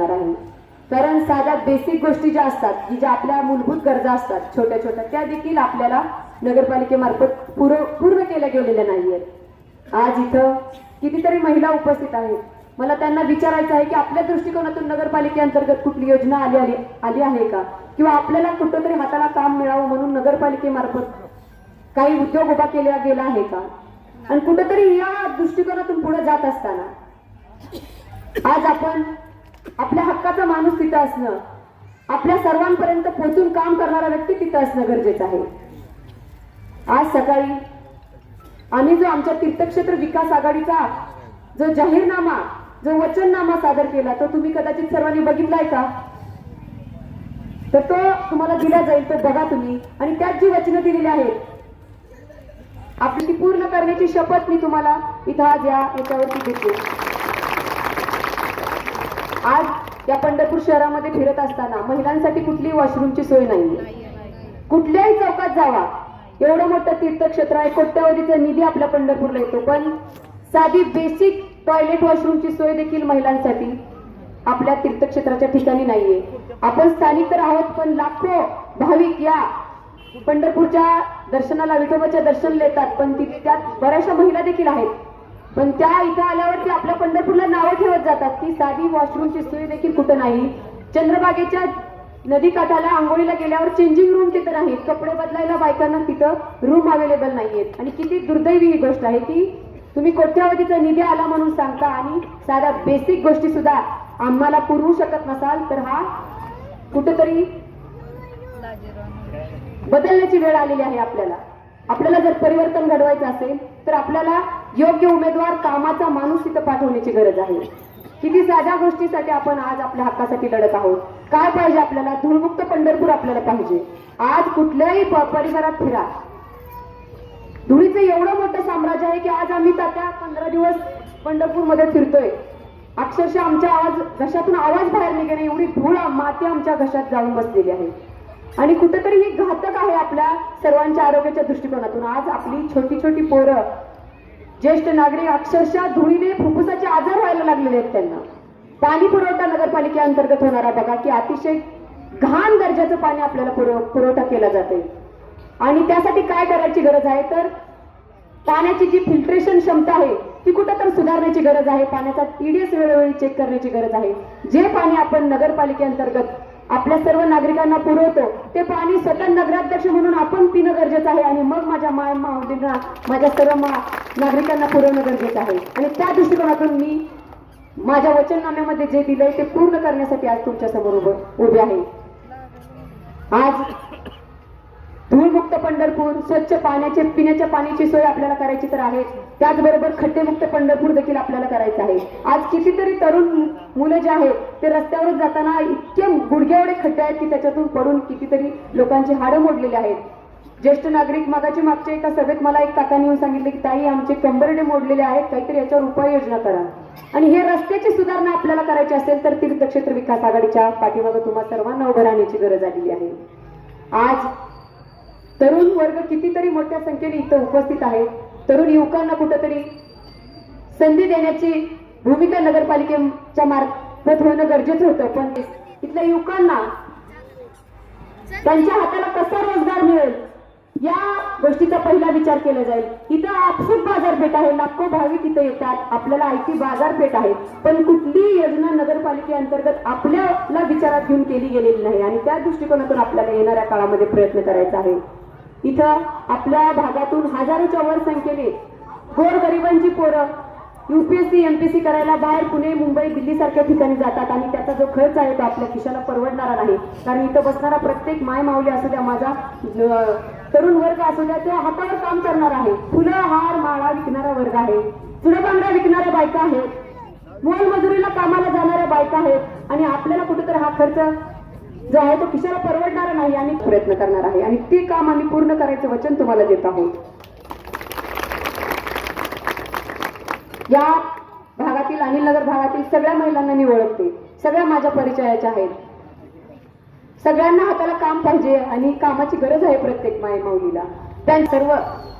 करणार आहे. कारण साध्या बेसिक गोष्टी ज्या असतात की ज्या आपल्या मूलभूत गरजा असतात छोट्या छोट्या त्या देखील आपल्याला नगरपालिकेमार्फत पूर्ण पूर्ण केल्या गेलेल्या नाहीयेत. आज इथं कितीतरी महिला उपस्थित आहेत. मला त्यांना विचारायचं आहे की आपल्या दृष्टिकोनातून नगरपालिकेअंतर्गत कुठली योजना आली आली आली आहे का? किंवा आपल्याला कुठंतरी हाताला काम मिळावं म्हणून नगरपालिकेमार्फत काही उद्योग उभा केला गेला आहे का? आणि कुठंतरी या दृष्टिकोनातून पुढे जात असताना आज आपण आपल्या हक्काचा माणूस तिथं असणं आपल्या सर्वांपर्यंत पोहोचून काम करणारा व्यक्ती तिथं असणं गरजेचं आहे. आज सकाळी आम्ही जो आमच्या तीर्थक्षेत्र विकास आघाडीचा जो जाहीरनामा जो वचननामा सादर केला तो तुम्ही कदाचित सर्वांनी बघितलाय का? तर तो तुम्हाला दिला जाईल तो बघा तुम्ही. आणि त्यात जी वचनं दिलेली आहेत आपली ती पूर्ण करण्याची शपथ मी तुम्हाला इथं आज या याच्यावरती देते आज या पंढरपूर शहरामध्ये फिरत असताना महिलांसाठी कुठलीही वॉशरूमची सोय नाहीये. कुठल्याही चौकात जावा. एवढं मोठं तीर्थक्षेत्र आहे कोट्यावधीचा निधी आपल्या पंढरपूरला येतो. पण साधी बेसिक टॉयलेट वॉशरूमची सोय देखील महिलांसाठी आपल्या तीर्थक्षेत्राच्या ठिकाणी नाहीये. आपण स्थानिक तर आहोत पण लाखो भाविक या पंढरपूरच्या दर्शनाला विठोबाच्या दर्शन लेतात. पण त्यात बऱ्याचशा महिला देखील आहेत. पण त्या इथं आल्यावरती आपल्या पंढरपूरला नावं ठेवत जातात की साधी वॉशरूमची सोय देखील कुठं नाही. चंद्रबागेच्या नदी काठाला आंघोळीला गेल्यावर चेंजिंग रूम तिथं नाहीत कपडे बदलायला बायकांना तिथं रूम अवेलेबल नाहीयेत. आणि किती दुर्दैवी ही गोष्ट आहे की तुम्ही कोट्यावधीचा निधी आला म्हणून सांगता आणि साध्या बेसिक गोष्टी सुद्धा आम्हाला पुरवू शकत नसाल तर हा कुठेतरी बदलण्याची वेळ आलेली आहे आपल्याला. आपल्याला जर परिवर्तन घडवायचं असेल तर आपल्याला योग्य उमेदवार कामाचा माणूस तिथं पाठवण्याची गरज आहे. किती साध्या गोष्टीसाठी आपण आज आपल्या हक्कासाठी लढत आहोत. काय पाहिजे आपल्याला? धूळमुक्त पंढरपूर आपल्याला पाहिजे. आज कुठल्याही परिवारात परिसरात फिरा. धुळीचं एवढं मोठं साम्राज्य आहे की आज आम्ही त्या पंधरा दिवस पंढरपूरमध्ये फिरतोय. अक्षरशः आमच्या आवाज घशातून आवाज बाहेर निघणे एवढी धूळ माती आमच्या घशात जाऊन बसलेली आहे. आणि कुठेतरी ही घातक आहे आपल्या सर्वांच्या आरोग्याच्या दृष्टिकोनातून. आज आपली छोटी छोटी पोरं ज्येष्ठ नागरिक अक्षरशः धुळीने फुफ्फुसाचे आजार व्हायला लागलेले आहेत त्यांना. पाणी पुरवठा नगरपालिकेअंतर्गत होणारा बघा की अतिशय घाण दर्जाचं पाणी आपल्याला पुरव- पुरवठा केला जाते आणि त्यासाठी काय करायची गरज आहे? तर पाण्याची जी फिल्ट्रेशन क्षमता आहे ती कुठं तर सुधारण्याची गरज आहे. पाण्याचा टीडीएस वेळोवेळी चेक करण्याची गरज आहे. जे पाणी आपण नगरपालिकेअंतर्गत आपल्या सर्व नागरिकांना पुरवतो. ते पाणी स्वतः नगराध्यक्ष म्हणून आपण पिणं गरजेचं आहे आणि मग माझ्या माय माऊलींना माझ्या सर्व मा नागरिकांना पुरवणं गरजेचं आहे. आणि त्या दृष्टिकोनातून मी माझ्या वचननाम्यामध्ये जे दिलंय ते पूर्ण करण्यासाठी आज तुमच्यासमोर उभं उभे आहे. आज धूळमुक्त पंढरपूर स्वच्छ पाण्याचे पिण्याच्या पाण्याची सोय आपल्याला करायची तर आहे. त्याचबरोबर खड्डेमुक्त पंढरपूर देखील आपल्याला करायचं आहे. आज कितीतरी तरुण मुलं जे आहेत ते रस्त्यावर जाताना इतके गुडघ्यावडे खड्डे आहेत की त्याच्यातून पडून कितीतरी लोकांची हाडं मोडलेली आहेत. ज्येष्ठ नागरिक मागाच्या मागच्या एका सभेत मला एक काकाने येऊन सांगितले की ताई आमचे कंबरडे मोडलेले आहेत काहीतरी याच्यावर उपाययोजना करा. आणि हे रस्त्याची सुधारणा आपल्याला करायची असेल तर तीर्थक्षेत्र विकास आघाडीच्या पाठीमागे तुम्हा सर्वांना उभं राहण्याची गरज आलेली आहे. आज तरुण वर्ग कितीतरी मोठ्या संख्येने इथं उपस्थित आहे तरुण युवकांना कुठंतरी संधी देण्याची भूमिका नगरपालिकेच्या मार्फत होणं गरजेचं होतं. पण इथल्या युवकांना त्यांच्या हाताला कसा रोजगार मिळेल या गोष्टीचा पहिला विचार केला जाईल. इथं आपसूक बाजारपेठ आहे. लाखो भाविक इथं येतात. आपल्याला आयटी बाजारपेठ आहे. पण कुठलीही योजना नगरपालिकेअंतर्गत आपल्याला विचारात घेऊन केली गेलेली नाही. आणि त्या दृष्टिकोनातून आपल्याला येणाऱ्या काळामध्ये प्रयत्न करायचा आहे. इथं आपल्या भागातून हजारोच्या वर संख्येने गोरगरिबांची पोरं युपीएससी एमपीएससी करायला बाहेर पुणे मुंबई दिल्ली सारख्या ठिकाणी जातात आणि त्याचा जो खर्च आहे तो आपल्या खिशाला परवडणारा नाही. कारण इथं बसणारा प्रत्येक माय माऊली असू द्या माझा तरुण वर्ग असू द्या त्या हातावर काम करणार आहे. फुलं हार माळा विकणारा वर्ग आहे. चुडा विकणाऱ्या बायका आहेत. मोलमजुरीला कामाला जाणाऱ्या बायका आहेत. आणि आपल्याला कुठेतरी हा खर्च जो आहे तो खिशाला परवडणार नाही आणि प्रयत्न करणार आहे. आणि ते काम आम्ही पूर्ण करायचं वचन तुम्हाला देत आहोत. या भागातील अनिल नगर भागातील सगळ्या महिलांना मी ओळखते. सगळ्या माझ्या परिचयाच्या आहेत. सगळ्यांना हाताला काम पाहिजे आणि कामाची गरज आहे प्रत्येक माय माऊलीला. त्या सर्व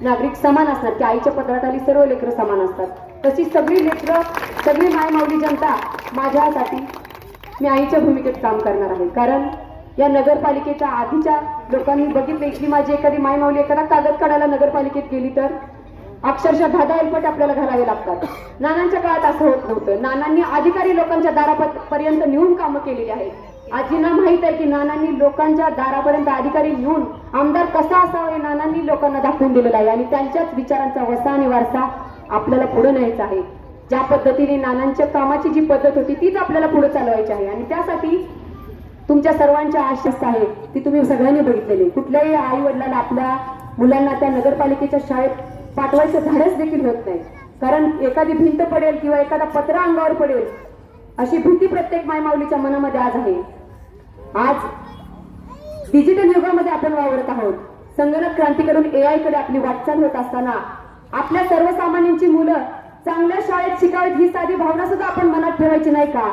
नागरिक समान असणार की आईच्या पदरात आली सर्व लेकरं समान असतात. तशी सगळी लेकरं सगळी माय माऊली जनता माझ्यासाठी मी आईच्या भूमिकेत काम करणार आहे. कारण या नगरपालिकेच्या आधीच्या लोकांनी बघितले की माझी एखादी माय माऊली एखादा कागद काढायला नगरपालिकेत गेली तर अक्षरशः धादा दहा एलपट आपल्याला घालावे लागतात. नानांच्या काळात असं होत नव्हतं. नानांनी अधिकारी लोकांच्या दारापर्यंत नेऊन कामं केलेली आहेत. आजींना माहीत आहे की नानांनी लोकांच्या दारापर्यंत अधिकारी नेऊन आमदार कसा असावा हे नानांनी लोकांना दाखवून दिलेलं आहे. आणि त्यांच्याच विचारांचा वसा आणि वारसा आपल्याला पुढे न्यायचा आहे. ज्या पद्धतीने नानांच्या कामाची जी पद्धत होती तीच आपल्याला पुढे चालवायची आहे. आणि त्यासाठी तुमच्या सर्वांच्या आशेस आहे ती तुम्ही सगळ्यांनी बघितलेली. कुठल्याही आई वडिलांना आपल्या मुलांना त्या नगरपालिकेच्या शाळेत पाठवायचं धाडस देखील होत नाही. कारण एखादी भिंत पडेल किंवा एखादा पत्रा अंगावर पडेल अशी भीती प्रत्येक मायमाऊलीच्या मनामध्ये आज आहे. आज डिजिटल युगामध्ये आपण वावरत आहोत. संगणक क्रांतीकडून आयकडे आपली वाटचाल होत असताना आपल्या सर्वसामान्यांची मुलं चांगल्या शाळेत शिकावीत ही साधी भावना सुद्धा आपण मनात ठेवायची नाही का?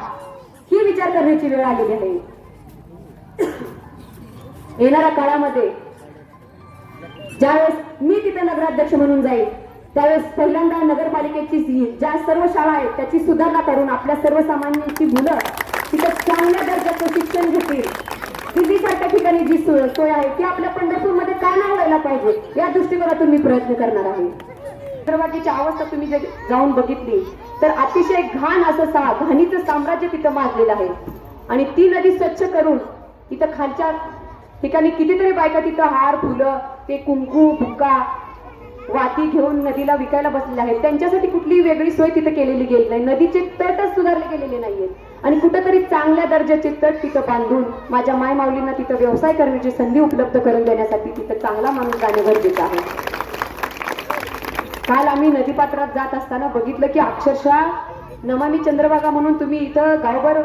ही विचार करण्याची वेळ आलेली आहे. येणाऱ्या काळामध्ये ज्यावेळेस मी तिथे नगराध्यक्ष म्हणून जाईल त्यावेळेस पहिल्यांदा नगरपालिकेची ज्या सर्व शाळा आहेत त्याची सुधारणा करून आपल्या सर्वसामान्यांची मुलं तिथं चांगल्या दर्जाचं शिक्षण घेतील. दिल्लीसारख्या ठिकाणी जी सोय सोय आहे ती आपल्या पंढरपूरमध्ये का नाही व्हायला पाहिजे या दृष्टिकोनातून मी प्रयत्न करणार आहे. नगरपालिकेची अवस्था तुम्ही जर जाऊन बघितली तर अतिशय घाण असं सा घाणीचं साम्राज्य तिथं माजलेलं आहे. आणि ती नदी स्वच्छ करून तिथं खालच्या ठिकाणी कितीतरी बायका तिथं हार फुलं ते कुंकू भुका वाती घेऊन नदीला विकायला बसलेल्या आहेत. त्यांच्यासाठी कुठलीही वेगळी सोय तिथं केलेली गेली नाही. नदीचे तटच सुधारले गेलेले नाहीयेत. आणि कुठंतरी चांगल्या दर्जाचे तट तिथं बांधून माझ्या माय माऊलींना तिथं व्यवसाय करण्याची संधी उपलब्ध करून देण्यासाठी तिथं चांगला माणूस जाणे गरजेचं आहे. काल आम्ही नदीपात्रात जात असताना बघितलं की अक्षरशः नमामी चंद्रभागा म्हणून तुम्ही इथं गावभर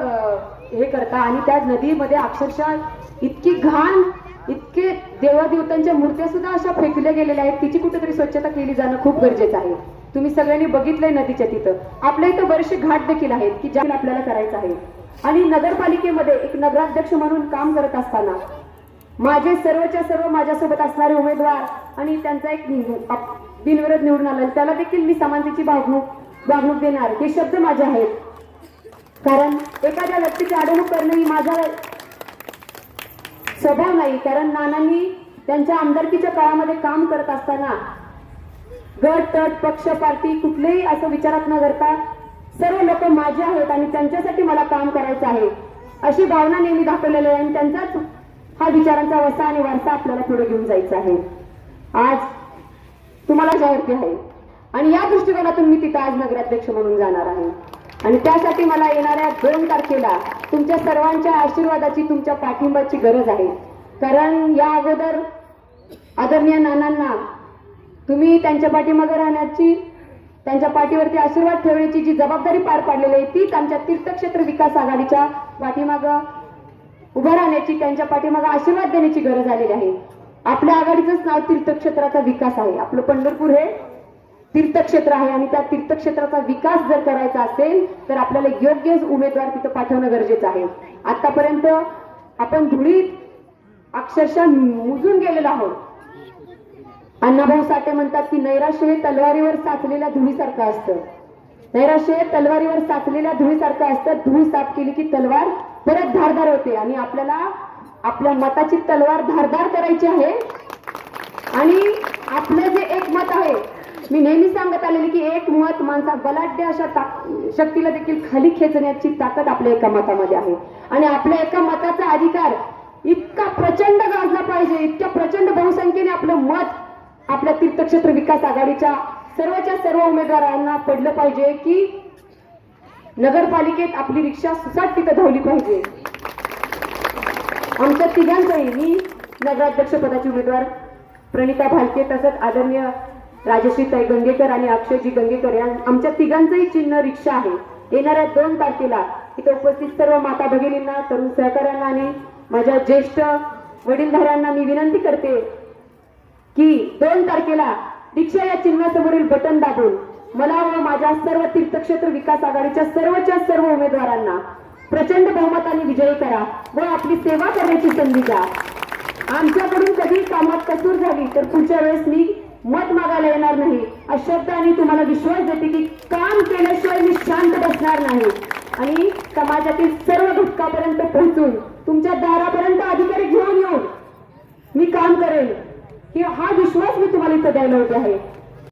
हे करता आणि त्या नदीमध्ये अक्षरशः इतकी घाण इतके देवादेवतांच्या मूर्त्या सुद्धा अशा फेकल्या गेलेल्या आहेत. तिची कुठेतरी स्वच्छता केली जाणं खूप गरजेचं आहे. तुम्ही सगळ्यांनी बघितलंय नदीच्या तिथं. आपल्या इथं बरेचसे घाट देखील आहेत की ज्या आपल्याला करायचं आहे. आणि नगरपालिकेमध्ये एक नगराध्यक्ष म्हणून काम करत असताना माझे सर्वच्या सर्व माझ्यासोबत असणारे उमेदवार आणि त्यांचा एक बिनविरोध निवडून आला. त्याला देखील मी समानतेची वागणूक वागणूक देणार. हे शब्द माझे आहेत. कारण एखाद्या व्यक्तीची अडवणूक करणं ही माझा स्वभाव नाही. कारण नानांनी त्यांच्या आमदारकीच्या काळामध्ये काम करत असताना गट तट पक्ष पार्टी कुठलेही असं विचारात न करता सर्व लोक माझे आहेत आणि त्यांच्यासाठी मला काम करायचं आहे. अशी भावना नेहमी दाखवलेली आहे आणि त्यांचाच हा विचारांचा वसा आणि वारसा आपल्याला पुढे घेऊन जायचा आहे. आज तुम्हाला जाहीरती आहे. आणि या दृष्टिकोनातून मी तिथं आज नगराध्यक्ष म्हणून जाणार आहे. आणि त्यासाठी मला येणाऱ्या दोन तारखेला तुमच्या सर्वांच्या आशीर्वादाची तुमच्या पाठिंबाची गरज आहे. कारण या अगोदर आदरणीय नानांना तुम्ही त्यांच्या पाठीमागे राहण्याची त्यांच्या पाठीवरती आशीर्वाद ठेवण्याची जी जबाबदारी पार पाडलेली आहे तीच आमच्या तीर्थक्षेत्र विकास आघाडीच्या पाठीमागं उभं राहण्याची त्यांच्या पाठीमागं आशीर्वाद देण्याची गरज आलेली आहे. आपल्या आघाडीचंच नाव तीर्थक्षेत्राचा विकास आहे. आपलं पंढरपूर हे तीर्थक्षेत्र आहे आणि त्या तीर्थक्षेत्राचा विकास जर करायचा असेल तर आपल्याला योग्य उमेदवार तिथं पाठवणं गरजेचं आहे. आतापर्यंत आपण धुळीत अक्षरशः मुजून गेलेलो आहोत. अण्णाभाऊ साठे म्हणतात की नैराश्य हे तलवारीवर साचलेल्या धुळीसारखं असतं. नैराश्य हे तलवारीवर साचलेल्या धुळीसारखं असतं. धूळ साफ केली की तलवार परत धारदार होते आणि आपल्याला आपल्या मताची तलवार धारदार करायची आहे. आणि आपलं जे एक मत आहे मी नेहमी सांगत आलेली की एक मत माणसा बलाढ्य अशा ताक- शक्तीला देखील खाली खेचण्याची ताकद आपल्या एका मतामध्ये आहे. आणि आपल्या एका मताचा अधिकार इतका प्रचंड गाजला पाहिजे इतक्या प्रचंड बहुसंख्येने आपलं मत आपल्या तीर्थक्षेत्र विकास आघाडीच्या सर्वच्या सर्व उमेदवारांना पडलं पाहिजे की नगरपालिकेत आपली रिक्षा सुसाट तिथं धावली पाहिजे. आमच्या तिघांचाही मी नगराध्यक्ष पदाची उमेदवार प्रणिता भालके तसंच आदरणीय राजश्री ताई गंगेकर आणि अक्षयजी गंगेकर या आमच्या तिघांचंही चिन्ह रिक्षा आहे. येणाऱ्या दोन तारखेला इथे उपस्थित सर्व माता भगिनींना तरुण सहकाऱ्यांना आणि माझ्या ज्येष्ठ वडीलधाऱ्यांना मी विनंती करते की दोन तारखेला रिक्षा या चिन्हासमोरील बटन दाबून मला व माझ्या सर्व तीर्थक्षेत्र विकास आघाडीच्या सर्वच्या सर्व उमेदवारांना प्रचंड बहुमताने विजयी करा व आपली सेवा करण्याची संधी द्या. आमच्याकडून कधी कामात कसूर झाली तर पुढच्या वेळेस मी मत मागायला येणार नाही. अशा तुम्हाला विश्वास देते की काम केल्याशिवाय मी शांत बसणार नाही. आणि समाजातील सर्व घटकापर्यंत पोहोचून तुमच्या दारापर्यंत अधिकारी घेऊन येऊन मी काम करेन. हा विश्वास मी तुम्हाला इथं द्यायला होते आहे.